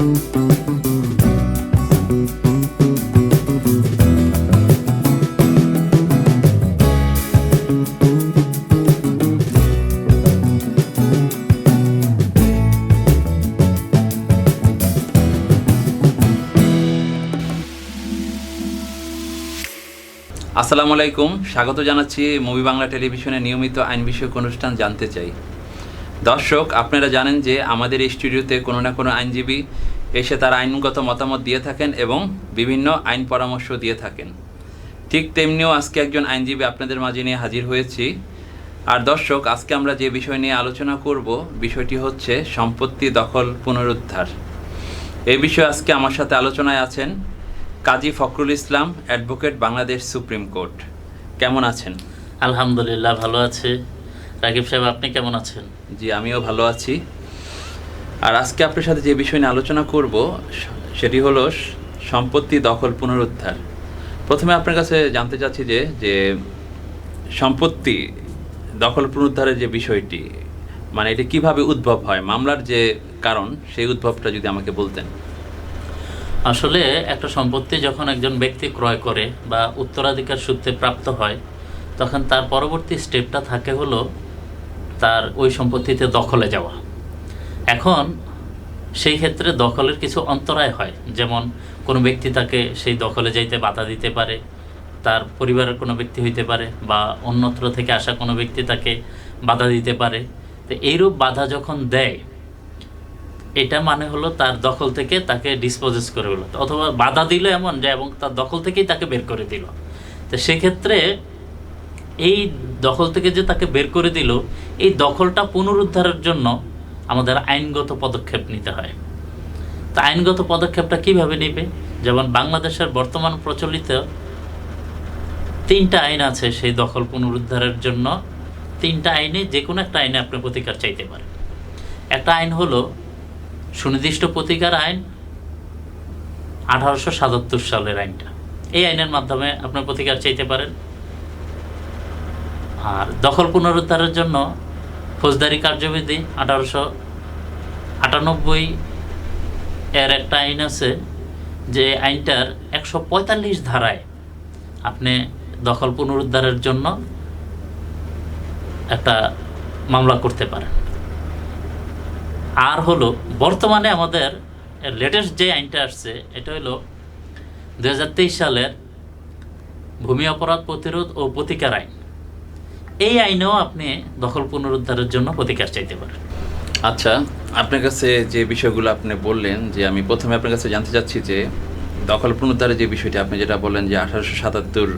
আসসালামু আলাইকুম স্বাগত জানাচ্ছি মুভি বাংলা টেলিভিশনে নিয়মিত আইন বিষয়ক অনুষ্ঠান জানতে চাই। দর্শক, আপনারা জানেন যে আমাদের এই স্টুডিওতে কোনো না কোনো আইনজীবী এসে তার আইনগত মতামত দিয়ে থাকেন এবং বিভিন্ন আইন পরামর্শ দিয়ে থাকেন। ঠিক তেমনিও আজকে একজন আইনজীবী আপনাদের মাঝে নিয়ে হাজির হয়েছি। আর দর্শক আজকে আমরা যে বিষয় নিয়ে আলোচনা করব বিষয়টি হচ্ছে সম্পত্তি দখল পুনরুদ্ধার। এই বিষয়ে আজকে আমার সাথে আলোচনায় আছেন Kazi Fakhrul Islam advocate Bangladesh supreme court. কেমন আছেন? আলহামদুলিল্লাহ ভালো আছে। রাকিব সাহেব আপনি কেমন আছেন? জি আমিও ভালো আছি। আর আজকে আপনার সাথে যে বিষয় নিয়ে আলোচনা করব, সেটি হলো সম্পত্তি দখল পুনরুদ্ধার। প্রথমে আপনার কাছে জানতে চাচ্ছি যে যে সম্পত্তি দখল পুনরুদ্ধারের যে বিষয়টি মানে এটা কীভাবে উদ্ভব হয়? মামলার যে কারণ, সেই উদ্ভবটা যদি আমাকে বলতেন। আসলে একটা সম্পত্তি যখন একজন ব্যক্তি ক্রয় করে বা উত্তরাধিকার সূত্রে প্রাপ্ত হয়, তখন তার পরবর্তী স্টেপটা থাকে হলো তার ওই সম্পত্তিতে দখলে যাওয়া। এখন সেই ক্ষেত্রে দখলের কিছু অন্তরায় হয়। যেমন কোনো ব্যক্তি তাকে সেই দখলে যাইতে বাধা দিতে পারে, তার পরিবারের কোনো ব্যক্তি হইতে পারে বা অন্যত্র থেকে আসা কোনো ব্যক্তি তাকে বাধা দিতে পারে। তো এইরূপ বাধা যখন দেয়, এটা মানে হলো তার দখল থেকে তাকে ডিসপোজেস করে হলো অথবা বাধা দিল এমন যে, এবং তার দখল থেকেই তাকে বের করে দিল। তো সেক্ষেত্রে এই দখল থেকে যে তাকে বের করে দিল, এই দখলটা পুনরুদ্ধারের জন্য আমাদের আইনগত পদক্ষেপ নিতে হয়। তা আইনগত পদক্ষেপটা কীভাবে নেবে? যেমন বাংলাদেশের বর্তমান প্রচলিত তিনটা আইন আছে সেই দখল পুনরুদ্ধারের জন্য। তিনটা আইনে যে কোনো একটা আইনে আপনি প্রতিকার চাইতে পারেন। একটা আইন হলো সুনির্দিষ্ট প্রতিকার আইন আঠারোশো সাতাত্তর সালের আইনটা। এই আইনের মাধ্যমে আপনার প্রতিকার চাইতে পারেন। আর দখল পুনরুদ্ধারের জন্য ফৌজদারি কার্যবিধি আঠারোশো আটানব্বই এর একটা আইন আছে যে আইনটার একশো পঁয়তাল্লিশ ধারায় আপনি দখল পুনরুদ্ধারের জন্য একটা মামলা করতে পারেন। আর হলো, বর্তমানে আমাদের লেটেস্ট যে আইনটা আসছে, এটা হলো দুহাজার তেইশ সালের ভূমি অপরাধ প্রতিরোধ ও প্রতিকার আইন। এই আইনেও আপনি দখল পুনরুদ্ধারের জন্য প্রতিকার চাইতে পারেন। আচ্ছা আপনার কাছে যে বিষয়গুলো আপনি বললেন, যে আমি প্রথমে আপনার কাছে জানতে চাচ্ছি যে দখল পুনরুদ্ধারের যে বিষয়টি, আপনি যেটা বললেন যে আঠারোশো সাতাত্তর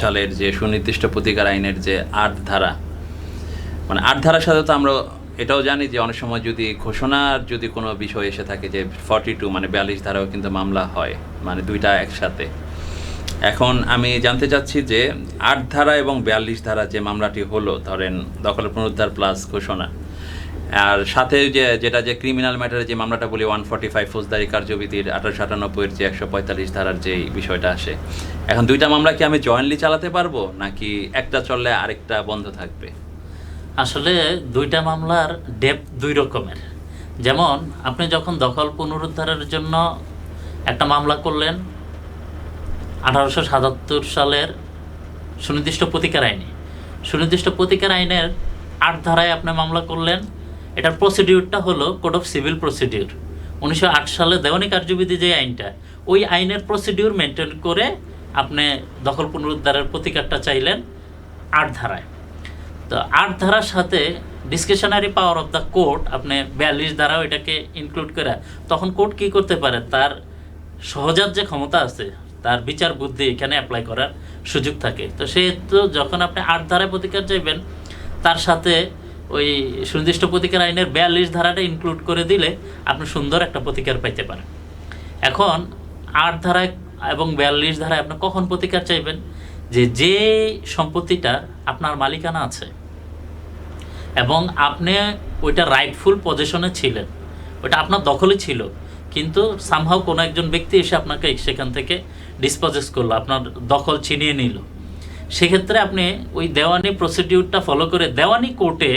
সালের যে সুনির্দিষ্ট প্রতিকার আইনের যে আট ধারা মানে আট ধারার সাথে তো আমরা এটাও জানি যে অনেক সময় যদি ঘোষণার যদি কোনো বিষয় এসে থাকে যে ফর্টি টু মানে বিয়াল্লিশ ধারাও কিন্তু মামলা হয় মানে দুইটা একসাথে। এখন আমি জানতে চাচ্ছি যে আট ধারা এবং বিয়াল্লিশ ধারা যে মামলাটি হলো, ধরেন দখল পুনরুদ্ধার প্লাস ঘোষণা, আর সাথে যে যেটা যে ক্রিমিনাল ম্যাটারে যে মামলাটা বলি ওয়ান ফর্টি ফাইভ ফৌজদারি কার্যবিধির আঠারোশো আটানব্বইয়ের যে একশো পঁয়তাল্লিশ ধারার যে বিষয়টা আসে, এখন দুইটা মামলা কি আমি জয়েন্টলি চালাতে পারব, নাকি একটা চললে আরেকটা বন্ধ থাকবে? আসলে দুইটা মামলার ডেপ দুই রকমের। যেমন, আপনি যখন দখল পুনরুদ্ধারের জন্য একটা মামলা করলেন আঠারোশো সাতাত্তর সালের সুনির্দিষ্ট প্রতিকার আইনে। সুনির্দিষ্ট প্রতিকার আইনের আট ধারায় আপনি মামলা করলেন। এটার প্রসিডিউরটা হলো কোড অফ সিভিল প্রসিডিউর উনিশশো আট সালে দেওয়ানি কার্যবিধি যে আইনটা, ওই আইনের প্রসিডিউর মেনটেন করে আপনি দখল পুনরুদ্ধারের প্রতিকারটা চাইলেন আট ধারায়। তো আট ধারার সাথে discretionary power of the court আপনি বিয়াল্লিশ ধারাও এটাকে ইনক্লুড করে, তখন কোর্ট কি করতে পারে? তার সহজাত যে ক্ষমতা আছে তার বিচার বুদ্ধি এখানে অ্যাপ্লাই করার সুযোগ থাকে। তো সেহেতু যখন আপনি আট ধারায় প্রতিকার চাইবেন, তার সাথে ওই সুনির্দিষ্ট প্রতিকার আইনের বিয়াল্লিশ ধারাটা ইনক্লুড করে দিলে আপনি সুন্দর একটা প্রতিকার পাইতে পারেন। এখন আট ধারায় এবং বিয়াল্লিশ ধারায় আপনি কখন প্রতিকার চাইবেন? যে যে সম্পত্তিটা আপনার মালিকানা আছে এবং আপনি ওইটা রাইটফুল পজিশনে ছিলেন, ওইটা আপনার দখলে ছিল, কিন্তু সামহাও কোনো একজন ব্যক্তি এসে আপনাকে সেখান থেকে ডিসপোজেস করল, আপনার দখল ছিনিয়ে নিল। সেক্ষেত্রে আপনি ওই দেওয়ানি প্রসিডিউরটা ফলো করে দেওয়ানি কোর্টে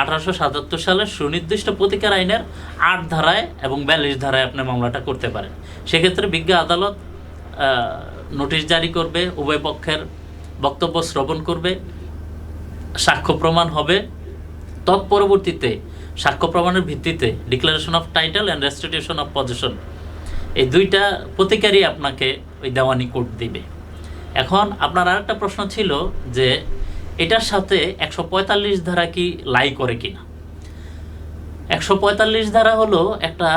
আঠারোশো সাতাত্তর সালের সুনির্দিষ্ট প্রতিকার আইনের আট ধারায় এবং বিয়াল্লিশ ধারায় আপনি মামলাটা করতে পারেন। সেক্ষেত্রে বিজ্ঞ আদালত নোটিশ জারি করবে, উভয় পক্ষের বক্তব্য শ্রবণ করবে, সাক্ষ্য প্রমাণ হবে। তৎপরবর্তীতে সাক্ষ্য প্রমাণের ভিত্তিতে declaration of title and restitution of possession এই দুইটা প্রতিকারই আপনাকে ওই দেওয়ানি কোর্ট দিবে। এখন আপনার আরেকটা প্রশ্ন ছিল যে, এটার সাথে একশো পঁয়তাল্লিশ ধারা কি লাই করে কিনা? একশো পঁয়তাল্লিশ ধারা হলো একটা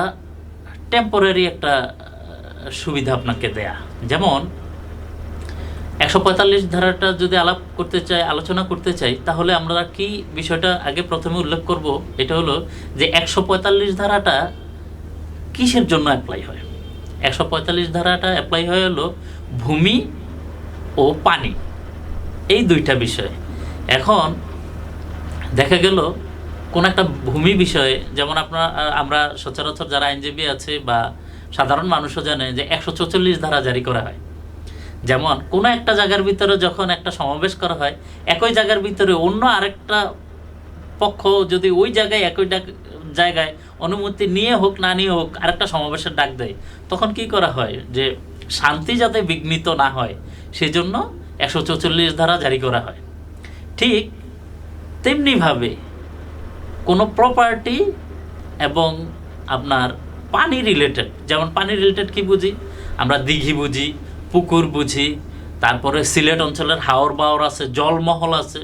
টেম্পোরারি একটা সুবিধা আপনাকে দেয়া। যেমন, একশো পঁয়তাল্লিশ ধারাটা যদি আলাপ করতে চাই, আলোচনা করতে চাই, তাহলে আমরা কি বিষয়টা আগে প্রথমে উল্লেখ করব? এটা হলো যে একশো পঁয়তাল্লিশ ধারাটা কিসের জন্য অ্যাপ্লাই হয়? একশো পঁয়তাল্লিশ ধারাটা অ্যাপ্লাই হয়ে হলো ভূমি ও পানি। এই দুইটা বিষয়। এখন দেখা গেল কোন একটা ভূমি বিষয়ে, যেমন আপনার আমরা সচরাচর যারা আইনজীবী আছে বা সাধারণ মানুষও জানে যে একশো চৌচল্লিশ ধারা জারি করা হয়। যেমন কোনো একটা জায়গার ভিতরে যখন একটা সমাবেশ করা হয়, একই জায়গার ভিতরে অন্য আরেকটা পক্ষ যদি ওই জায়গায় একই জায়গায় অনুমতি নিয়ে হোক, না নিয়ে হোক, আরেকটা সমাবেশের ডাক দেয়। তখন কি করা হয় যে, শান্তি যাতে বিঘ্নিত না হয়, সেজন্য একশো চৌচল্লিশ ধারা জারি করা হয়। ঠিক তেমনিভাবে কোনো প্রপার্টি এবং আপনার পানি রিলেটেড যেমন পানি রিলেটেড কি বুঝি? আমরা দিঘি বুঝি, পুকুর বুঝি, তারপরে সিলেট অঞ্চলের হাওর বাওর আছে, জলমহল আছে,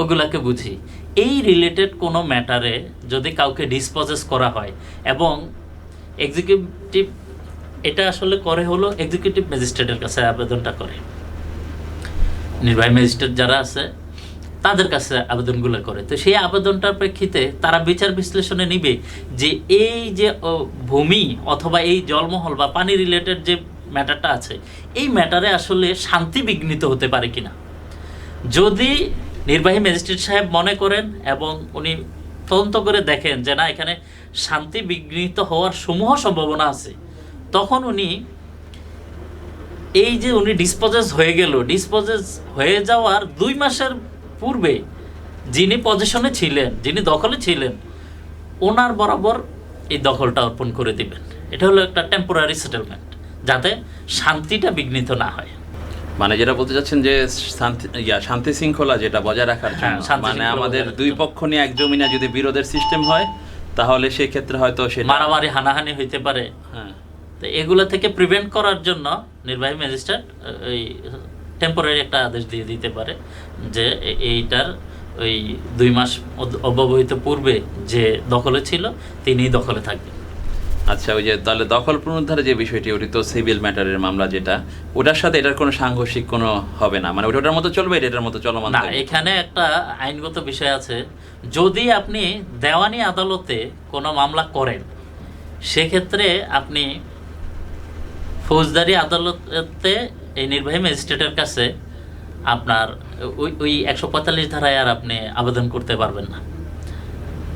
ওগুলাকে বুঝি। এই রিলেটেড কোনো ম্যাটারে যদি কাউকে ডিসপোজেস করা হয় এবং এক্সিকিউটিভ এটা আসলে করে হলো এক্সিকিউটিভ ম্যাজিস্ট্রেটের কাছে আবেদনটা করে। নির্বাহী ম্যাজিস্ট্রেট যারা আছে, তাদের কাছে আবেদনগুলো করে। তো সেই আবেদনটার প্রেক্ষিতে তারা বিচার বিশ্লেষণে নিবে যে এই যে ভূমি অথবা এই জলমহল বা পানি রিলেটেড যে ম্যাটারটা আছে, এই ম্যাটারে আসলে শান্তি বিঘ্নিত হতে পারে কিনা। যদি নির্বাহী ম্যাজিস্ট্রেট সাহেব মনে করেন এবং উনি তদন্ত করে দেখেন যে না, এখানে শান্তি বিঘ্নিত হওয়ার সমূহ সম্ভাবনা আছে। তখন উনি এই যে উনি ডিসপোজেস হয়ে গেল ডিসপোজেস হয়ে যাওয়ার দুই মাসের পূর্বে যিনি পজিশনে ছিলেন, যিনি দখলে ছিলেন, ওনার বরাবর এই দখলটা অর্পণ করে দিবেন। এটা হলো একটা টেম্পোরারি সেটেলমেন্ট যাতে শান্তিটা বিঘ্নিত না হয়। মানে যেটা বলতে চাচ্ছেন যে শান্তি ইয়া শান্তি শৃঙ্খলা যেটা বজায় রাখার হ্যাঁ, জন্য মানে আমাদের দুই পক্ষ নিয়ে এক জমিনে যদি বিরোধের সিস্টেম হয় তাহলে সেই ক্ষেত্রে হয়তো সে মারামারি হানাহানি হইতে পারে। হ্যাঁ। তো এগুলো থেকে প্রিভেন্ট করার জন্য নির্বাহী ম্যাজিস্ট্রেট ওই টেম্পোরারি একটা আদেশ দিয়ে দিতে পারে যে এইটার ওই দুই মাস অব্যবহিত পূর্বে যে দখলে ছিল তিনি দখলে থাকবেন। আচ্ছা ওই যে তাহলে দখল পুনরুদ্ধারের যে বিষয়টি ওটি তো সিভিল ম্যাটারের মামলা যেটা ওটার সাথে এটার কোনো সাংঘর্ষিক কোনো হবে না? মানে ওটার মতো চলবে এটার মতো চলমান না এখানে একটা আইনগত বিষয় আছে। যদি আপনি দেওয়ানি আদালতে কোনো মামলা করেন সেক্ষেত্রে আপনি ফৌজদারি আদালতে এই নির্বাহী ম্যাজিস্ট্রেটের কাছে আপনার ওই ওই একশো পঁয়তাল্লিশ ধারায় আর আপনি আবেদন করতে পারবেন না।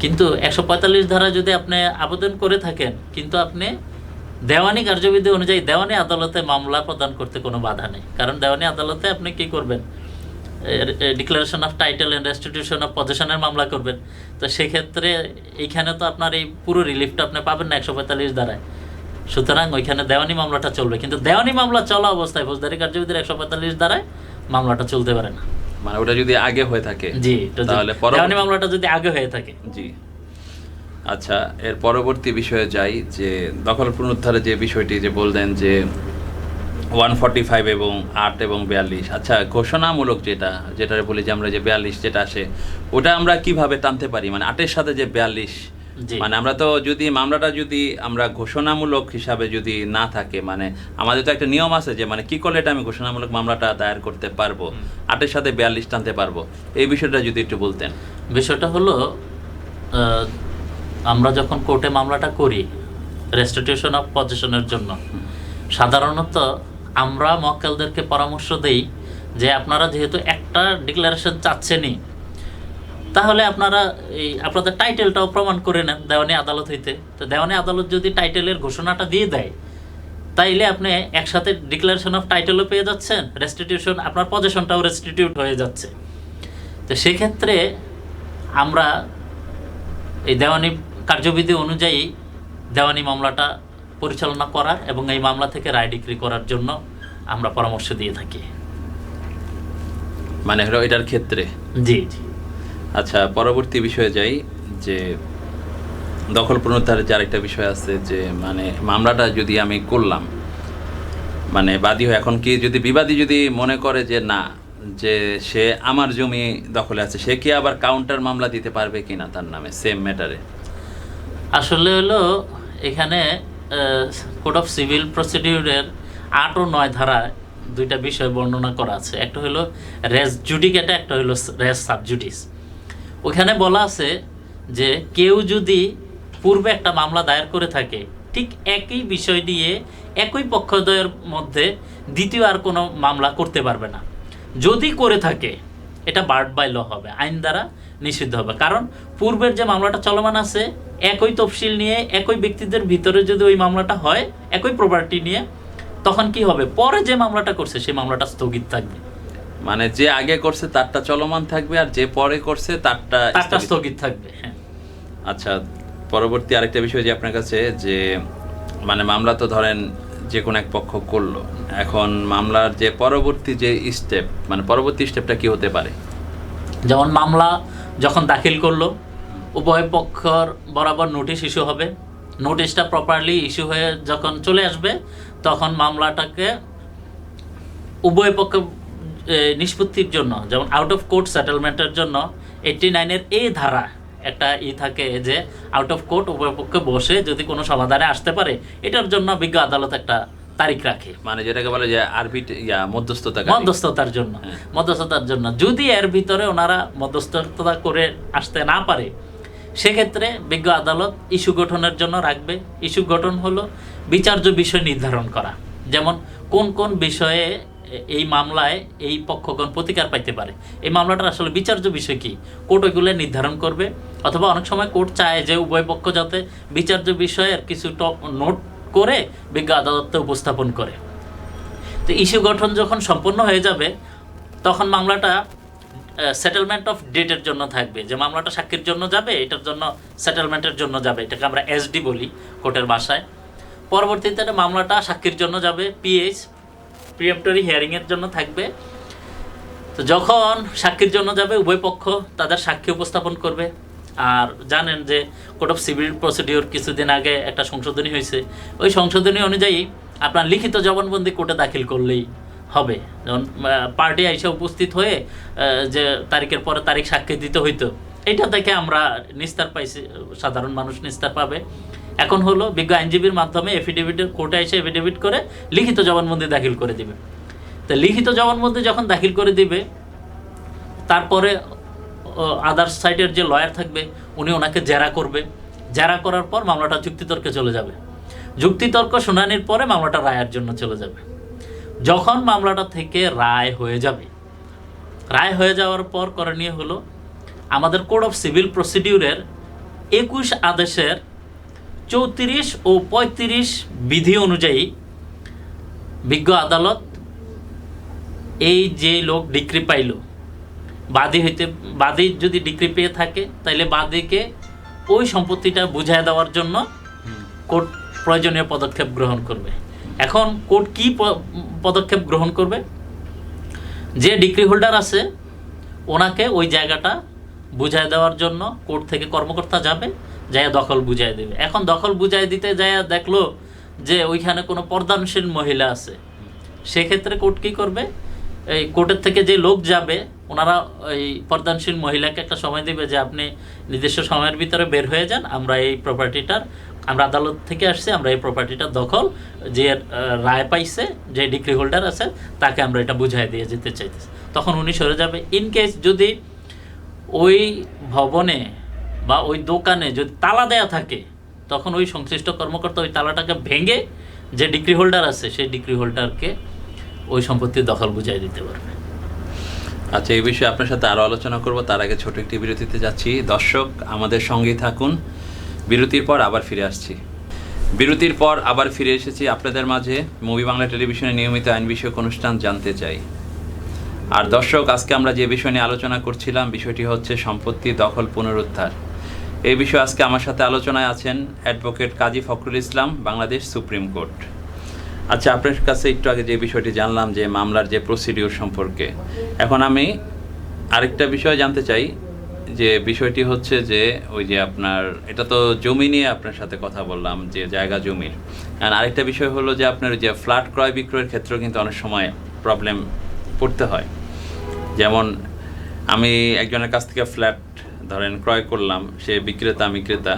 কিন্তু একশো পঁয়তাল্লিশ ধারা যদি আপনি আবেদন করে থাকেন, কিন্তু আপনি দেওয়ানি কার্যবিধি অনুযায়ী দেওয়ানি আদালতে মামলা প্রদান করতে কোনো বাধা নেই। কারণ দেওয়ানি আদালতে আপনি কি করবেন? Declaration of title and restitution of পজিশনের মামলা করবেন। তো সেক্ষেত্রে এইখানে তো আপনার এই পুরো রিলিফটা আপনি পাবেন না একশো পঁয়তাল্লিশ ধারায়। সুতরাং ওইখানে দেওয়ানি মামলাটা চলবে। কিন্তু দেওয়ানি মামলা চলা অবস্থায় ফৌজদারি কার্যবিধির একশো পঁয়তাল্লিশ ধারায় মামলাটা চলতে পারে না। মানে ওটা যদি আগে হয়ে থাকে জি তাহলে দেওয়ানি মামলাটা যদি আগে হয়ে থাকে। জি। আচ্ছা এর পরবর্তী বিষয়ে যাই যে দখল পুনরুদ্ধারের যে বিষয়টি যে বললেন যে ওয়ান ফর্টি ফাইভ এবং আট এবং বিয়াল্লিশ। আচ্ছা ঘোষণামূলক যেটা যেটা বলি যে আমরা যে বিয়াল্লিশ যেটা আসে ওটা আমরা কীভাবে টানতে পারি? মানে আটের সাথে যে বিয়াল্লিশ। মানে আমরা তো যদি মামলাটা যদি আমরা ঘোষণামূলক হিসাবে যদি না থাকে মানে আমাদের তো একটা নিয়ম আছে যে মানে কি করলে এটা আমি ঘোষণামূলক মামলাটা দায়ের করতে পারব? আটের সাথে বিয়াল্লিশ টানতে পারব? এই বিষয়টা যদি একটু বলতেন। বিষয়টা হলো আহ, আমরা যখন কোর্টে মামলাটা করি রেস্টিটিউশন অফ পজিশনের জন্য সাধারণত আমরা মক্কেলদেরকে পরামর্শ দেই যে আপনারা যেহেতু একটা ডিক্লারেশন চাচ্ছেনই তাহলে আপনারা এই আপনাদের টাইটেলটাও প্রমাণ করে নেন দেওয়ানি আদালত হইতে। তো দেওয়ানি আদালত যদি টাইটেলের ঘোষণাটা দিয়ে দেয় তাইলে আপনি একসাথে ডিক্লারেশন অফ টাইটেলও পেয়ে যাচ্ছেন রেস্টিটিউশন আপনার পজিশনটাও রেস্টিটিউট হয়ে যাচ্ছে। তো সেক্ষেত্রে আমরা এই দেওয়ানি কার্যবিধি অনুযায়ী দেওয়ানি মামলাটা পরিচালনা করার এবং এই মামলা থেকে রায় ডিক্রি করার জন্য আমরা পরামর্শ দিয়ে থাকি। মানে হলো এটার ক্ষেত্রে? জি জি। আচ্ছা পরবর্তী বিষয়ে যাই, যে দখল পুনরুদ্ধারের যে আরেকটা বিষয় আছে, যে মানে মামলাটা যদি আমি করলাম মানে বাদী হয়ে, এখন কি যদি বিবাদী যদি মনে করে যে না, যে সে আমার জমি দখলে আছে, সে কি আবার কাউন্টার মামলা দিতে পারবে কিনা তার নামে সেম ম্যাটারে আসলে হলো, এখানে কোড অফ সিভিল প্রসিডিউরের আট ও নয় ধারায় দুইটা বিষয় বর্ণনা করা আছে। একটা হলো রেস জুডিকেটা একটা হলো রেস সাবজুডিস ওখানে বলা আছে যে কেউ যদি পূর্বে একটা মামলা দায়ের করে থাকে, ঠিক একই বিষয় দিয়ে একই পক্ষদ্বয়ের মধ্যে দ্বিতীয় আর কোনো মামলা করতে পারবে না। যদি করে থাকে, এটা বার্ড বাই ল হবে, আইন দ্বারা নিষিদ্ধ হবে। কারণ পূর্বের যে মামলাটা চলমান আছে, একই তফসিল নিয়ে, একই ব্যক্তিদের ভিতরে যদি ওই মামলাটা হয়, একই প্রপার্টি নিয়ে, তখন কি হবে? পরে যে মামলাটা করছে, সেই মামলাটা স্থগিত থাকবে। মানে যে আগে করছে তারটা চলমান থাকবে আর যে পরে করছে তারটা তারটা স্থগিত। থাকবে। হ্যাঁ। আচ্ছা পরবর্তী আরেকটা বিষয় যে আপনার কাছে যে মানে মামলা তো ধরেন যে কোনো এক পক্ষ করল এখন মামলার যে পরবর্তী যে স্টেপ মানে পরবর্তী স্টেপটা কি হতে পারে? যেমন মামলা যখন দাখিল করল উভয় পক্ষর বরাবর নোটিশ ইস্যু হবে। নোটিশটা প্রপারলি ইস্যু হয়ে যখন চলে আসবে তখন মামলাটাকে উভয় পক্ষ নিষ্পত্তির জন্য যেমন আউট অফ কোর্ট সেটেলমেন্টের জন্য এইটটি নাইনের এই ধারা একটা ই থাকে যে আউট অফ কোর্ট উভয় পক্ষে বসে যদি কোনো সমাধানে আসতে পারে এটার জন্য বিজ্ঞ আদালত একটা তারিখ রাখে। মানে যেটাকে বলে যে আরবিট ইয়া মধ্যস্থতা মধ্যস্থতার জন্য। হ্যাঁ। মধ্যস্থতার জন্য। যদি এর ভিতরে ওনারা মধ্যস্থতা করে আসতে না পারে সেক্ষেত্রে বিজ্ঞ আদালত ইস্যু গঠনের জন্য রাখবে। ইস্যু গঠন হলো বিচার্য বিষয় নির্ধারণ করা। যেমন কোন কোন বিষয়ে এই মামলায় এই পক্ষগণ প্রতিকার পাইতে পারে। এই মামলাটার আসলে বিচার্য বিষয় কি? কোর্ট ওইগুলো নির্ধারণ করবে, অথবা অনেক সময় কোর্ট চায় যে উভয় পক্ষ যাতে বিচার্য বিষয়ের কিছু টপ নোট করে বিজ্ঞ আদালতে উপস্থাপন করে। তো ইস্যু গঠন যখন সম্পন্ন হয়ে যাবে, তখন মামলাটা সেটেলমেন্ট অফ ডেটের জন্য থাকবে। যে মামলাটা সাক্ষীর জন্য যাবে, এটার জন্য সেটেলমেন্টের জন্য যাবে। এটাকে আমরা এসডি বলি কোর্টের ভাষায়। পরবর্তীতে মামলাটা সাক্ষীর জন্য যাবে পিএইচ প্রিএমটরি হিয়ারিংয়ের জন্য থাকবে। তো যখন সাক্ষীর জন্য যাবে, উভয় পক্ষ তাদের সাক্ষী উপস্থাপন করবে। আর জানেন যে কোর্ট অফ সিভিল প্রসিডিওর কিছুদিন আগে একটা সংশোধনী হয়েছে। ওই সংশোধনী অনুযায়ী আপনার লিখিত জবানবন্দি কোর্টে দাখিল করলেই হবে। যেমন পার্টি এসে উপস্থিত হয়ে যে তারিখের পরে তারিখ সাক্ষী দিতে হইতো। এটা থেকে আমরা নিস্তার পাইছি, সাধারণ মানুষ নিস্তার পাবে। এখন হলো বিজ্ঞ আইনজীবীর মাধ্যমে এফিডেভিটের কোর্টে এসে এফিডেভিট করে লিখিত জবানবন্দি দাখিল করে দিবে। তো লিখিত জবানবন্দি যখন দাখিল করে দিবে, তারপরে আদার সাইডের যে লয়ার থাকবে, উনি ওনাকে জেরা করবে। জেরা করার পর মামলাটা যুক্তিতর্কে চলে যাবে। যুক্তিতর্ক শুনানির পরে মামলাটা রায়ের জন্য চলে যাবে। যখন মামলাটা থেকে রায় হয়ে যাবে, রায় হয়ে যাওয়ার পর করণীয় হলো, আমাদের কোড অফ সিভিল প্রসিডিউরের একুশ আদেশের চৌত্রিশ ও পঁয়ত্রিশ বিধি অনুযায়ী বিজ্ঞ আদালত এই যে লোক ডিক্রি পাইল, বাদী হইতে, বাদী যদি ডিগ্রি পেয়ে থাকে তাহলে বাদীকে ওই সম্পত্তিটা বুঝায় দেওয়ার জন্য কোর্ট প্রয়োজনীয় পদক্ষেপ গ্রহণ করবে। এখন কোর্ট কি পদক্ষেপ গ্রহণ করবে? যে ডিগ্রি হোল্ডার আছে, ওনাকে ওই জায়গাটা বুঝায় দেওয়ার জন্য কোর্ট থেকে কর্মকর্তা যাবে যায় দখল বুঝাই দেবে। এখন দখল বুঝাই দিতে যায় দেখল যে ওইখানে কোনো পর্দানশীল মহিলা আছে। সেক্ষেত্রে কোর্ট কি করবে? এই কোর্টের থেকে যে লোক যাবে, ওনারা এই পর্দানশীল মহিলাকে একটা সময় দিবে যে আপনি নির্দিষ্ট সময়ের ভিতরে বের হয়ে যান, আমরা এই প্রপার্টিটার আমরা আদালত থেকে আসছি, আমরা এই প্রপার্টিটার দখল, যে রায় পাইছে, যে ডিগ্রি হোল্ডার আছে, তাকে আমরা এটা বুঝাই দিয়ে যেতে চাইতেছি। তখন উনি সরে যাবে। ইন কেস যদি ওই ভবনে বা ওই দোকানে যদি তালা দেয়া থাকে, তখন ওই সংশ্লিষ্ট কর্মকর্তা ওই তালাটাকে ভেঙে যে ডিগ্রি হোল্ডার আছে, সেই ডিগ্রি হোল্ডারকে ওই সম্পত্তির দখল বুঝাই দিতে পারবে। আচ্ছা এই বিষয়ে আপনার সাথে আরও আলোচনা করব। তার আগে ছোট একটি বিরতিতে যাচ্ছি। দর্শক, আমাদের সঙ্গেই থাকুন। বিরতির পর আবার ফিরে আসছি। বিরতির পর আবার ফিরে এসেছি আপনাদের মাঝে। মুভি বাংলা টেলিভিশনে নিয়মিত আইন বিষয়ক অনুষ্ঠান জানতে চাই। আর দর্শক, আজকে আমরা যে বিষয় নিয়ে আলোচনা করছিলাম, বিষয়টি হচ্ছে সম্পত্তি দখল পুনরুদ্ধার। এই বিষয়ে আজকে আমার সাথে আলোচনায় আছেন advocate Kazi Fakhrul Islam, Bangladesh supreme court. আচ্ছা আপনার কাছে একটু আগে যে বিষয়টি জানলাম যে মামলার যে প্রসিডিওর সম্পর্কে, এখন আমি আরেকটা বিষয় জানতে চাই, যে বিষয়টি হচ্ছে যে ওই যে আপনার, এটা তো জমি নিয়ে আপনার সাথে কথা বললাম, যে জায়গা জমির। আর আরেকটা বিষয় হলো যে আপনার যে ফ্ল্যাট ক্রয় বিক্রয়ের ক্ষেত্রেও কিন্তু অনেক সময় প্রবলেম পড়তে হয়। যেমন, আমি একজনের কাছ থেকে ফ্ল্যাট ধরেন ক্রয় করলাম, সে বিক্রেতা আমি ক্রেতা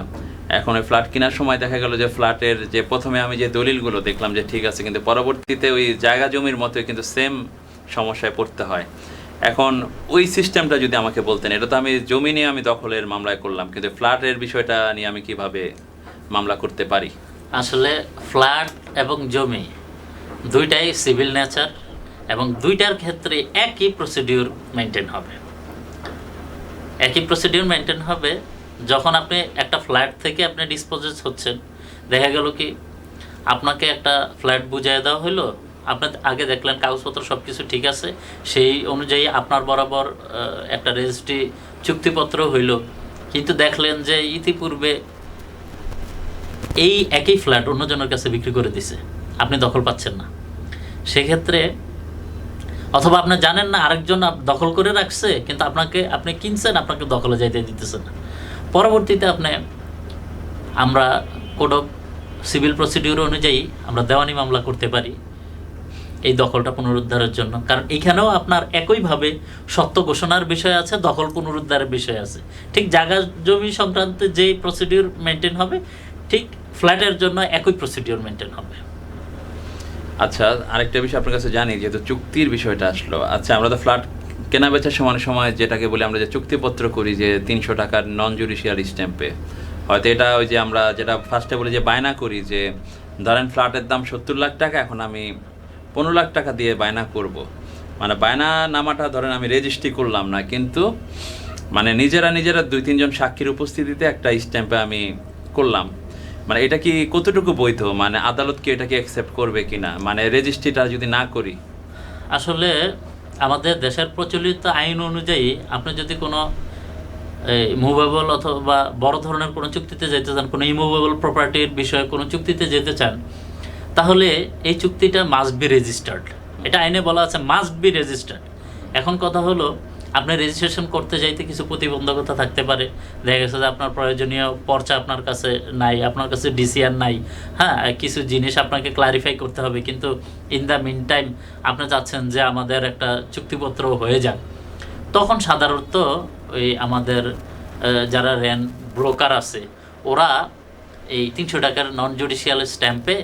এখন ওই ফ্ল্যাট কেনার সময় দেখা গেল যে ফ্ল্যাটের যে প্রথমে আমি যে দলিলগুলো দেখলাম যে ঠিক আছে, কিন্তু পরবর্তীতে ওই জায়গা জমির মতোই কিন্তু সেম সমস্যায় পড়তে হয়। এখন ওই সিস্টেমটা যদি আমাকে বলতেন, এটা তো আমি জমি নিয়ে আমি দখলের মামলায় করলাম, কিন্তু ফ্ল্যাটের বিষয়টা নিয়ে আমি কীভাবে মামলা করতে পারি? আসলে ফ্ল্যাট এবং জমি দুইটাই সিভিল নেচার এবং দুইটার ক্ষেত্রে একই প্রসিডিউর মেনটেন হবে। একই প্রসিডিউর মেনটেন হবে যখন আপনি একটা ফ্ল্যাট থেকে আপনি ডিসপোজেস হচ্ছেন। দেখা গেল কি, আপনাকে একটা ফ্ল্যাট বুঝিয়ে দেওয়া হলো আপনি আগে দেখলেন কাগজপত্র সব কিছু ঠিক আছে, সেই অনুযায়ী আপনার বরাবর একটা রেজিস্ট্রি চুক্তিপত্র হইল। কিন্তু দেখলেন যে ইতিপূর্বে এই একই ফ্ল্যাট অন্যজনের কাছে বিক্রি করে দিছে। আপনি দখল পাচ্ছেন না। সেক্ষেত্রে অথবা আপনি জানেন না, আরেকজন দখল করে রাখছে, কিন্তু আপনাকে, আপনি কিনছেন, আপনাকে দখলে যাইতে দিতেছে না। পরবর্তীতে আপনি, আমরা কোড অফ সিভিল প্রসিডিউর অনুযায়ী আমরা দেওয়ানি মামলা করতে পারি এই দখলটা পুনরুদ্ধারের জন্য। কারণ এখানেও আপনার একইভাবে সত্য ঘোষণার বিষয় আছে, দখল পুনরুদ্ধারের বিষয় আছে। ঠিক জায়গা জমি সংক্রান্ত যেই প্রসিডিউর মেনটেন হবে, ঠিক ফ্ল্যাটের জন্য একই প্রসিডিউর মেনটেন হবে। আচ্ছা আরেকটা বিষয় আপনার কাছে জানি, যেহেতু চুক্তির বিষয়টা আসলো। আচ্ছা আমরা তো ফ্ল্যাট কেনা বেচার সময় সময় যেটাকে বলি আমরা যে চুক্তিপত্র করি যে তিনশো টাকার নন জুডিশিয়াল স্ট্যাম্পে হয়তো এটা ওই যে আমরা যেটা ফার্স্টে বলি যে বায়না করি যে, ধরেন ফ্ল্যাটের দাম সত্তর লাখ টাকা, এখন আমি পনেরো লাখ টাকা দিয়ে বায়না করব। মানে বায়না নামাটা ধরেন আমি রেজিস্ট্রি করলাম না, কিন্তু মানে নিজেরা নিজেরা দুই তিনজন সাক্ষীর উপস্থিতিতে একটা স্ট্যাম্পে আমি করলাম। মানে এটা কি কতটুকু বৈধ? মানে আদালত কি এটাকে অ্যাকসেপ্ট করবে কিনা? মানে রেজিস্ট্রিটা যদি না করি? আসলে আমাদের দেশের প্রচলিত আইন অনুযায়ী আপনি যদি কোনো মুভেবল অথবা বড় ধরনের কোনো চুক্তিতে যেতে চান, কোনো ইমুভেবল প্রপার্টির বিষয়ে কোনো চুক্তিতে যেতে চান, তাহলে এই চুক্তিটা মাস্ট বি রেজিস্টার্ড এটা আইনে বলা আছে মাস্ট বি রেজিস্টার্ড এখন কথা হলো আপনি রেজিস্ট্রেশন করতে যাইতে কিছু প্রতিবন্ধকতা থাকতে পারে। দেখা গেছে যে আপনার প্রয়োজনীয় পর্চা আপনার কাছে নাই, আপনার কাছে ডিসিআর নাই। হ্যাঁ কিছু জিনিস আপনাকে ক্লারিফাই করতে হবে। কিন্তু ইন দ্য মিন টাইম আপনি চাচ্ছেন যে আমাদের একটা চুক্তিপত্র হয়ে যাক। তখন সাধারণত ওই আমাদের যারা র্যান ব্রোকার আছে, ওরা এই তিনশো টাকার নন জুডিশিয়াল স্ট্যাম্পে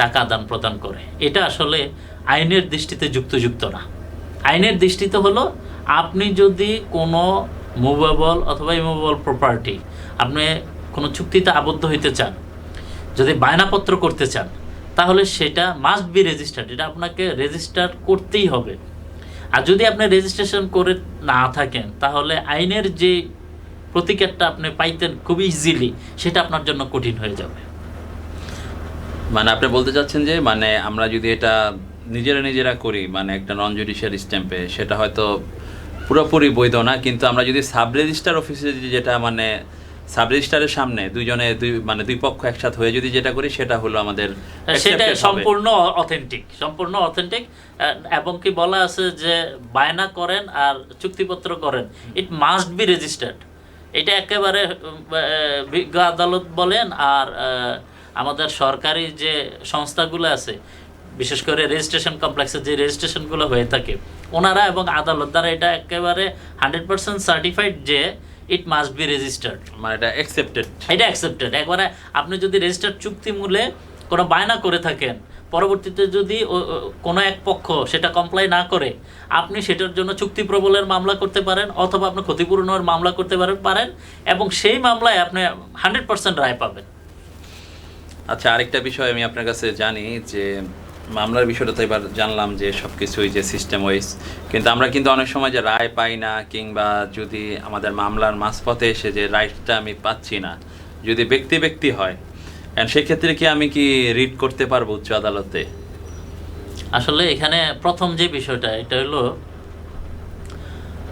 টাকা আদান প্রদান করে। এটা আসলে আইনের দৃষ্টিতে যুক্তযুক্ত না। আইনের দৃষ্টিতে হলো আপনি যদি কোনো মুভেবল অথবা ইমুভেবল প্রপার্টি আপনি কোনো চুক্তিতে আবদ্ধ হইতে চান, যদি বায়নাপত্র করতে চান, তাহলে সেটা মাস্ট বি রেজিস্টার্ড এটা আপনাকে রেজিস্টার করতেই হবে। আর যদি আপনি রেজিস্ট্রেশন করে না থাকেন, তাহলে আইনের যে প্রতিকারটা আপনি পাইতেন খুবই ইজিলি সেটা আপনার জন্য কঠিন হয়ে যাবে। মানে আপনি বলতে চাচ্ছেন যে মানে আমরা যদি এটা নিজেরা নিজেরা করি মানে একটা নন জুডিশিয়াল স্ট্যাম্পে সেটা হয়তো পুরোপুরি বৈধ না কিন্তু আমরা যদি সাব রেজিস্টার অফিসে যেটা মানে সাব রেজিস্টারের সামনে দুইজনে দুই মানে দুই পক্ষ একসাথে হয়ে যদি যেটা করি সেটা হলো আমাদের সেটা সম্পূর্ণ অথেন্টিক সম্পূর্ণ অথেন্টিক এবং কি বলা আছে যে বায়না করেন আর চুক্তিপত্র করেন ইট মাস্ট বি রেজিস্টার্ড এটা একেবারে বিজ্ঞ আদালত বলেন আর আমাদের সরকারি যে সংস্থাগুলো আছে বিশেষ করে রেজিস্ট্রেশন কমপ্লেক্সে যে রেজিস্ট্রেশনগুলো হয়ে থাকে ওনারা এবং আদালত দ্বারা এটা একেবারে হান্ড্রেড পার্সেন্ট সার্টিফাইড যে ইট মাস্ট বি রেজিস্টার্ড মানে এটা অ্যাকসেপ্টেড এটা অ্যাকসেপ্টেড একবারে আপনি যদি রেজিস্টার্ড চুক্তি মূলে কোনো বায়না করে থাকেন পরবর্তীতে যদি কোনো এক পক্ষ সেটা কমপ্লাই না করে আপনি সেটার জন্য চুক্তি প্রবলের মামলা করতে পারেন অথবা আপনি ক্ষতিপূরণের মামলা করতে পারেন পারেন এবং সেই মামলায় আপনি হান্ড্রেড পার্সেন্ট রায় পাবেন। আচ্ছা আরেকটা বিষয় আমি আপনার কাছে জানি যে মামলার বিষয়টা তো এবার জানলাম যে সব কিছুই যে সিস্টেম ওয়াইজ কিন্তু আমরা কিন্তু অনেক সময় যে রায় পাই না কিংবা যদি আমাদের মামলার মাঝপথে এসে যে রাইটটা আমি পাচ্ছি না যদি ব্যক্তি ব্যক্তি হয় সেক্ষেত্রে কি আমি কি রিড করতে পারব উচ্চ আদালতে? আসলে এখানে প্রথম যে বিষয়টা এটা হলো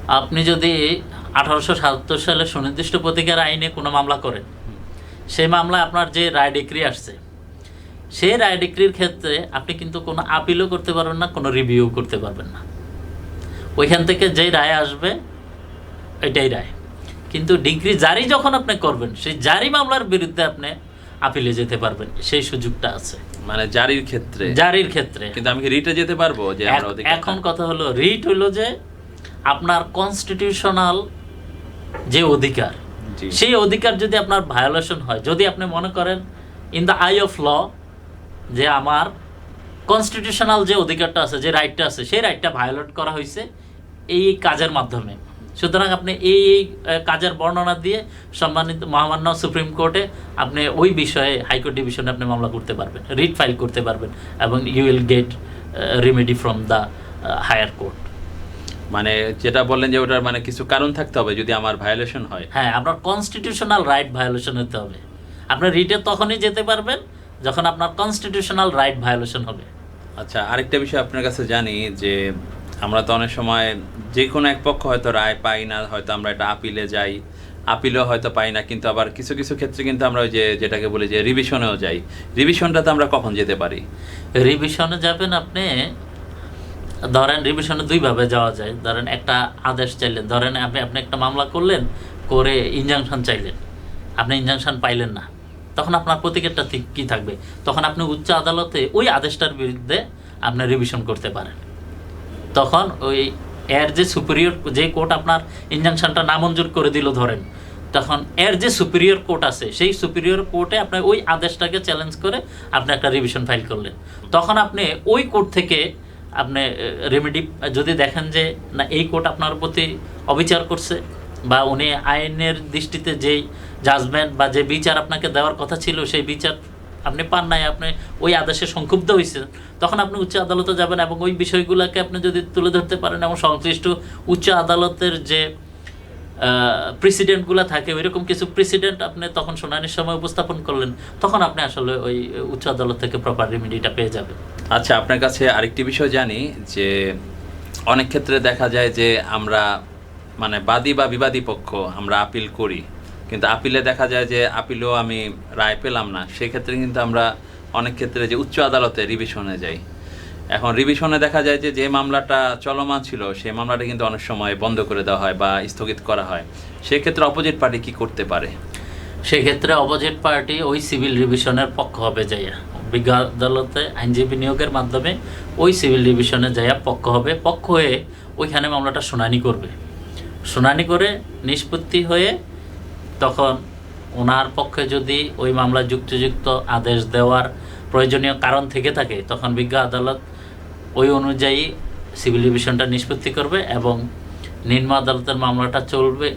আপনি যদি আঠারোশো সাতাত্তর সালে সুনির্দিষ্ট প্রতিকার আইনে কোনো মামলা করেন সেই মামলায় আপনার যে রায় ডিক্রি আসছে সেই রায় ডিক্রির ক্ষেত্রে আপনি কিন্তু কোনো আপিলও করতে পারবেন না কোনো রিভিউ করতে পারবেন না। ওইখান থেকে যেই রায় আসবে এটাই রায়। কিন্তু ডিগ্রি জারি যখন আপনি করবেন সেই জারি মামলার বিরুদ্ধে আপনি আপিলে যেতে পারবেন সেই সুযোগটা আছে। মানে জারির ক্ষেত্রে? জারির ক্ষেত্রে। কিন্তু আমি কি রিটে যেতে পারব যে এখন কথা হলো রিট হলো যে আপনার কনস্টিটিউশনাল যে অধিকার সেই অধিকার যদি আপনার ভায়োলেশন হয় যদি আপনি মনে করেন in the eye of law যে আমার কনস্টিটিউশনাল যে অধিকারটা আছে যে রাইটটা আছে সেই রাইটটা ভায়োলেট করা হয়েছে এই কাজের মাধ্যমে। সুতরাং আপনি এই এই কাজের বর্ণনা দিয়ে সম্মানিত মহামান্য সুপ্রিম কোর্টে আপনি ওই বিষয়ে হাইকোর্ট ডিভিশনে আপনি মামলা করতে পারবেন রিট ফাইল করতে পারবেন এবং you will get remedy from the higher court মানে যেটা বললেন যে ওটার মানে কিছু কারণ থাকতে হবে যদি আমার ভায়োলেশন হয়। হ্যাঁ আপনার কনস্টিটিউশনাল রাইট ভায়োলেশন হতে হবে। আপনি রিটে তখনই যেতে পারবেন যখন আপনার কনস্টিটিউশনাল রাইট ভায়োলেশন হবে। আচ্ছা আরেকটা বিষয় আপনার কাছে জানি যে আমরা তো অনেক সময় যে কোনো এক পক্ষ হয়তো রায় পাই না হয়তো আমরা এটা আপিলে যাই আপিলেও হয়তো পাই না কিন্তু আবার কিছু কিছু ক্ষেত্রে কিন্তু আমরা ওই যে যেটাকে বলি যে রিভিশনেও যাই। রিভিশনটাতে আমরা কখন যেতে পারি? রিভিশনে যাবেন আপনি ধরেন রিভিশনে দুইভাবে যাওয়া যায়। ধরেন একটা আদেশ চাইলেন ধরেন আপনি আপনি একটা মামলা করলেন করে ইনজাংশন চাইলেন। আপনি ইনজাংশন পাইলেন না। তখন আপনার প্রতিকারটা ঠিক কী থাকবে? তখন আপনি উচ্চ আদালতে ওই আদেশটার বিরুদ্ধে আপনি রিভিশন করতে পারেন। তখন ওই এর যে সুপিরিয়র যে কোর্ট আপনার ইনজাংশনটা নামঞ্জুর করে দিল ধরেন, তখন এর যে সুপিরিয়র কোর্ট আছে, সেই সুপিরিয়র কোর্টে আপনি ওই আদেশটাকে চ্যালেঞ্জ করে আপনি একটা রিভিশন ফাইল করলেন। তখন আপনি ওই কোর্ট থেকে আপনি রেমেডি যদি দেখেন যে না, এই কোর্ট আপনার প্রতি অবিচার করছে বা উনি আইনের দৃষ্টিতে যেই জাজমেন্ট বা যে বিচার আপনাকে দেওয়ার কথা ছিল, সেই বিচার আপনি পান নাই, আপনি ওই আদেশে সংক্ষুব্ধ হয়েছেন তখন আপনি উচ্চ আদালতে যাবেন এবং ওই বিষয়গুলোকে আপনি যদি তুলে ধরতে পারেন এবং সংশ্লিষ্ট উচ্চ আদালতের যে প্রেসিডেন্টগুলো থাকে, ওইরকম কিছু প্রেসিডেন্ট আপনি তখন শুনানির সময় উপস্থাপন করলেন, তখন আপনি আসলে ওই উচ্চ আদালত থেকে প্রপার রেমিডিটা পেয়ে যাবেন। আচ্ছা আপনার কাছে আরেকটি বিষয় জানি, যে অনেক ক্ষেত্রে দেখা যায় যে আমরা মানে বাদী বা বিবাদী পক্ষ আমরা আপিল করি। কিন্তু আপিলে দেখা যায় যে আপিলেও আমি রায় পেলাম না। সেক্ষেত্রে কিন্তু আমরা অনেক ক্ষেত্রে যে উচ্চ আদালতে রিভিশনে যাই। এখন রিভিশনে দেখা যায় যে যে মামলাটা চলমান ছিল, সেই মামলাটা কিন্তু অনেক সময় বন্ধ করে দেওয়া হয় বা স্থগিত করা হয়। সেক্ষেত্রে অপোজিট পার্টি কি করতে পারে? সেক্ষেত্রে অপোজিট পার্টি ওই সিভিল রিভিশনের পক্ষ হবে যাইয়া। বিজ্ঞ আদালতে আইনজীবী নিয়োগের মাধ্যমে ওই সিভিল রিভিশনে যাইয়া পক্ষ হবে। পক্ষ হয়ে ওইখানে মামলাটা শুনানি করবে। শুনানি করে নিষ্পত্তি হয়ে তখন ওনার পক্ষে যদি ওই মামলা যুক্তিযুক্ত আদেশ দেওয়ার প্রয়োজনীয় কারণ থেকে থাকে তখন বিজ্ঞ আদালত ওই অনুযায়ী সিভিল ডিভিশনটা নিষ্পত্তি করবে এবং নিম্ন আদালতের মামলাটা চলবে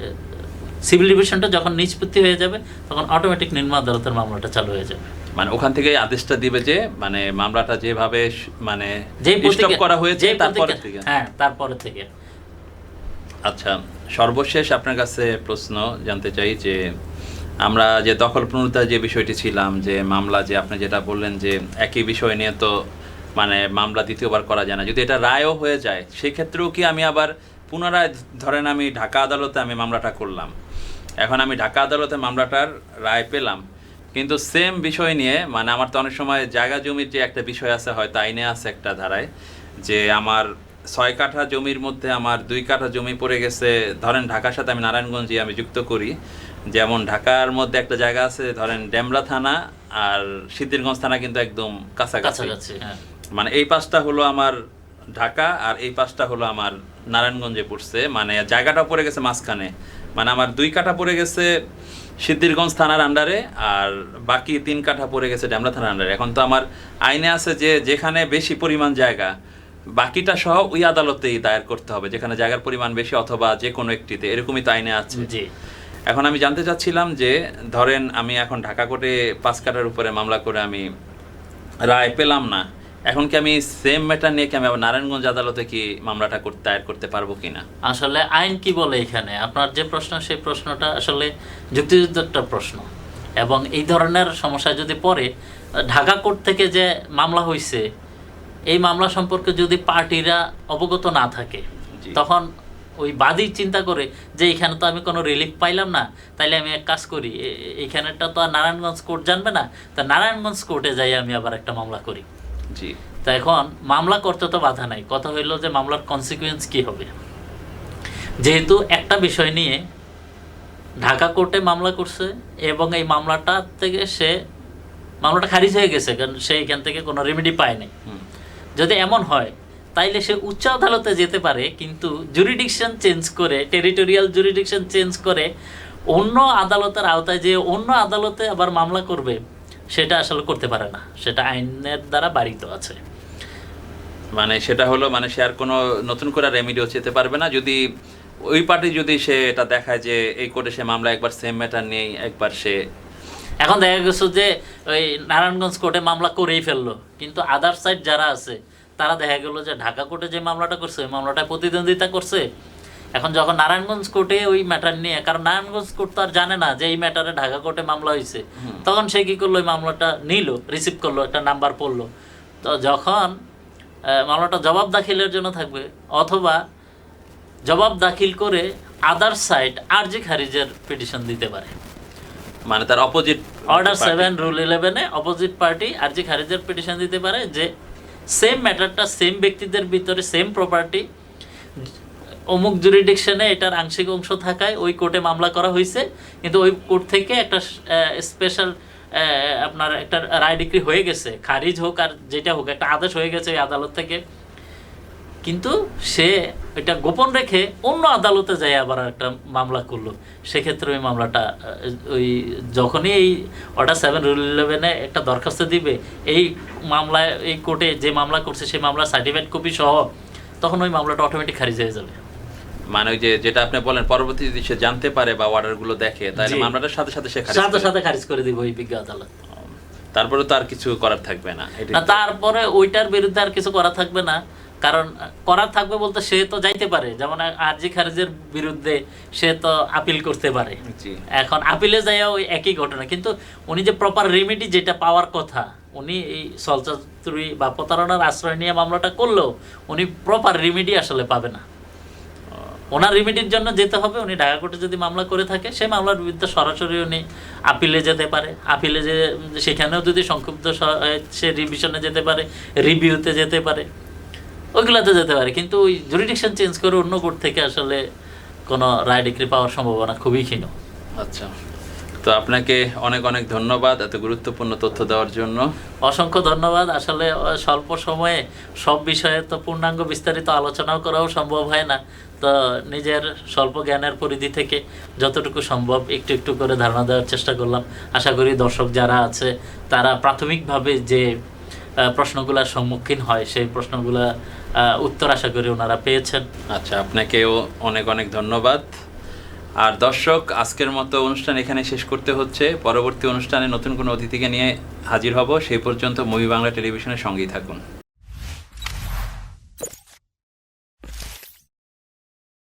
সিভিল ডিভিশনটা যখন নিষ্পত্তি হয়ে যাবে তখন অটোমেটিক নিম্ন আদালতের মামলাটা চালু হয়ে যাবে। মানে ওখান থেকে আদেশটা দিবে যে মানে মামলাটা যেভাবে মানে যে করা হয়েছে তারপরে থেকে। হ্যাঁ তারপরে থেকে। আচ্ছা সর্বশেষ আপনার কাছে প্রশ্ন জানতে চাই যে, আমরা যে দখল পুনরুদ্ধার যে বিষয়টি ছিলাম, যে মামলা যে আপনি যেটা বললেন যে একই বিষয় নিয়ে তো মানে মামলা দ্বিতীয়বার করা যায় না, যদি এটা রায়ও হয়ে যায়, সেক্ষেত্রেও কি আমি আবার পুনরায় ধরেন আমি ঢাকা আদালতে আমি মামলাটা করলাম। এখন আমি ঢাকা আদালতে মামলাটার রায় পেলাম, কিন্তু সেম বিষয় নিয়ে মানে আমার তো অনেক সময় জায়গা জমির যে একটা বিষয় আছে, হয়তো আইনে আছে একটা ধারায়, যে আমার ছয় কাঠা জমির মধ্যে আমার দুই কাঠা জমি পড়ে গেছে। ধরেন ঢাকার সাথে আমি নারায়ণগঞ্জে আমি যুক্ত করি। যেমন ঢাকার মধ্যে একটা জায়গা আছে ধরেন ডেমরা থানা আর সিদ্ধিরগঞ্জ থানা কিন্তু একদম কাছাকাছি। হ্যাঁ। মানে এই পাশটা হলো আমার ঢাকা আর এই পাশটা হলো আমার নারায়ণগঞ্জে পড়ছে। মানে জায়গাটা পড়ে গেছে মাঝখানে। মানে আমার দুই কাঠা পড়ে গেছে সিদ্ধিরগঞ্জ থানার আন্ডারে আর বাকি তিন কাঠা পড়ে গেছে ডেমরা থানার আন্ডারে এখন তো আমার আইনে আছে যে যেখানে বেশি পরিমাণ জায়গা বাকিটা সহ ওই আদালতেই দায়ের করতে হবে যেখানে জায়গার পরিমাণ বেশি অথবা যে কোনো একটিতে এরকমই তো আইনে আছে। জি। এখন আমি জানতে চাচ্ছিলাম যে ধরেন আমি এখন ঢাকা কোর্টে পাঁচ কাটার উপরে মামলা করে আমি রায় পেলাম না এখন কি আমি সেম ম্যাটার নিয়ে কি আমি আবার নারায়ণগঞ্জ আদালতে কি মামলাটা করতে দায়ের করতে পারব কিনা? আসলে আইন কি বলে এখানে? আপনার যে প্রশ্ন সেই প্রশ্নটা আসলে যুক্তিযুক্ত একটা প্রশ্ন। এবং এই ধরনের সমস্যা যদি পড়ে ঢাকা কোর্ট থেকে যে মামলা হয়েছে এই মামলা সম্পর্কে যদি পার্টিরা অবগত না থাকে তখন ওই বাদী চিন্তা করে যে এখানে তো আমি কোনো রিলিফ পাইলাম না তাইলে আমি এক কাজ করি এইখানেরটা তো আর নারায়ণগঞ্জ কোর্ট জানবে না তা নারায়ণগঞ্জ কোর্টে যাই আমি আবার একটা মামলা করি। জি। তা এখন মামলা করতে তো বাধা নাই কথা হইল যে মামলার কনসিকুয়েন্স কি হবে? যেহেতু একটা বিষয় নিয়ে ঢাকা কোর্টে মামলা করছে এবং এই মামলাটা থেকে সে মামলাটা খারিজ হয়ে গেছে কারণ সে এখান থেকে কোনো রেমেডি পায়নি। যদি এমন হয় তাইলে সে উচ্চ আদালতে যেতে পারে কিন্তু জুরিডিকশন চেঞ্জ করে টেরিটোরিয়াল জুরিডিকশন চেঞ্জ করে অন্য আদালতের আওতায় যে অন্য আদালতে আবার মামলা করবে সেটা আসলে করতে পারে না। সেটা আইনের দ্বারা বাড়িত আছে। মানে সেটা হলো মানে সে আর কোনো নতুন করে রেমিডিও যেতে পারবে না। যদি ওই পার্টি যদি সে এটা দেখায় যে এই কোর্টে সে মামলা একবার সেম ম্যাটার নেই একবার সে এখন দেখা গেছে যে ওই নারায়ণগঞ্জ কোর্টে মামলা করেই ফেলল। কিন্তু আদার সাইড যারা আছে তারা দেখা গেলো যে ঢাকা কোর্টে যে মামলাটা করছে ওই মামলাটায় প্রতিদ্বন্দ্বিতা করছে। এখন যখন নারায়ণগঞ্জ কোর্টে ওই ম্যাটার নিয়ে কারণ নারায়ণগঞ্জ কোর্ট তো আর জানে না যে এই ম্যাটারে ঢাকা কোর্টে মামলা হয়েছে তখন সে কি করল ওই মামলাটা নিল রিসিভ করল একটা নাম্বার পড়ল। তো যখন মামলাটা জবাব দাখিলের জন্য থাকবে অথবা জবাব দাখিল করে আদার সাইড আরজি খারিজের পিটিশন দিতে পারে। মানে তার অপোজিট অর্ডার সেভেন রুল ইলেভেনে অপোজিট পার্টি আরজি খারিজের পিটিশন দিতে পারে যে সেম ম্যাটারটা সেম ব্যক্তিদের ভিতরে সেম প্রপার্টি অমুক জুরিডিকশনে এটার আংশিক অংশ থাকায় ওই কোর্টে মামলা করা হয়েছে কিন্তু ওই কোর্ট থেকে একটা স্পেশাল আপনার একটা রায় ডিগ্রি হয়ে গেছে। খারিজ হোক আর যেটা হোক একটা আদেশ হয়ে গেছে ওই আদালত থেকে। কিন্তু সে এটা গোপন রেখে অন্য আদালতে যায় আবার একটা মামলা করল। সেক্ষেত্রে ওই মামলাটা ওই যখনই এই অর্ডার সেভেন রুল ইলেভেনে একটা দরখাস্ত দিবে এই মামলায় এই কোর্টে যে মামলা করছে সেই মামলার সার্টিফিকেট কপি সহ তখন ওই মামলাটা অটোমেটিক খারিজ হয়ে যাবে। মানে ওই যে যেটা আপনি বলেন পরবর্তী যদি সে জানতে পারে বা অর্ডারগুলো দেখে তাহলে মামলাটার সাথে সাথে সে সাথে সাথে খারিজ করে দিবে ওই বিজ্ঞ আদালত। তারপরে তো আর কিছু করার থাকবে না। তারপরে ওইটার বিরুদ্ধে আর কিছু করা থাকবে না। কারণ করা থাকবে বলতে সে তো যাইতে পারে। যেমন আরজি খারিজের বিরুদ্ধে সে তো আপিল করতে পারে। এখন আপিলে যাইয়া ওই একই ঘটনা। কিন্তু উনি যে প্রপার রেমেডি যেটা পাওয়ার কথা উনি এই সলচাতুরি বা প্রতারণার আশ্রয় নিয়ে মামলাটা করলেও উনি প্রপার রেমেডি আসলে পাবে না। ওনার রিমিডির জন্য যেতে হবে উনি ঢাকা কোর্টে যদি মামলা করে থাকে সেই মামলার বিরুদ্ধে সরাসরি উনি আপিলে যেতে পারে। আপিলে যে সেখানেও যদি সংক্ষিপ্ত সে রিভিশনে যেতে পারে রিভিউতে যেতে পারে। ওইগুলোতে যেতে পারে কিন্তু ওই জুরিডিকশন চেঞ্জ করে অন্য কোর্ট থেকে আসলে কোনো রায় ডিগ্রি পাওয়ার সম্ভাবনা খুবই ক্ষীণ। আচ্ছা। তো আপনাকে অনেক অনেক ধন্যবাদ এত গুরুত্বপূর্ণ তথ্য দেওয়ার জন্য। অসংখ্য ধন্যবাদ। আসলে স্বল্প সময়ে সব বিষয়ে তো পূর্ণাঙ্গ বিস্তারিত আলোচনাও করাও সম্ভব হয় না। তো নিজের স্বল্প জ্ঞানের পরিধি থেকে যতটুকু সম্ভব একটু একটু করে ধারণা দেওয়ার চেষ্টা করলাম। আশা করি দর্শক যারা আছে তারা প্রাথমিকভাবে যে প্রশ্নগুলোর সম্মুখীন হয় সেই প্রশ্নগুলা উত্তর আশা করি ওনারা পেয়েছেন। আচ্ছা আপনাকেও অনেক অনেক ধন্যবাদ। আর দর্শক, আজকের মতো অনুষ্ঠান এখানে শেষ করতে হচ্ছে। পরবর্তী অনুষ্ঠানে নতুন কোনো অতিথিকে নিয়ে হাজির হব। সেই পর্যন্ত মুভি বাংলা টেলিভিশনের সঙ্গেই থাকুন।